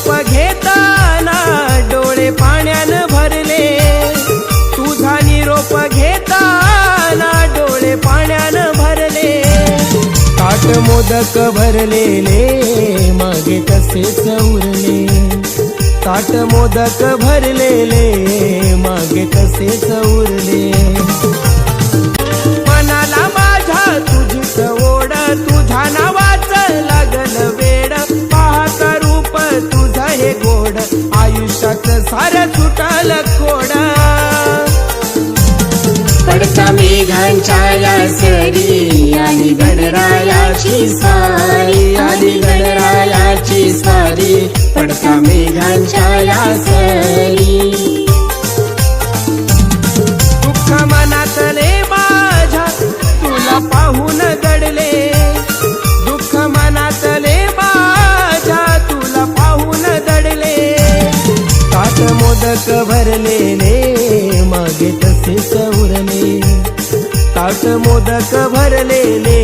निरोप घेताना डोळे पाण्यानं भरले. तुझा निरोप घेताना डोळे पाण्यानं भरले. ताट मोदक भरलेले मागे तसेच उरले. ताट मोदक भरलेले आयुष्यात सार सुटाल खोड पडता मेघांच्या या सरी आणि गणरायाची सारी आणि गणरायाची सारी. पडता मेघांच्या या सरी. मोदक भरलेले मागे तसे उरले ताट मोदक भरलेले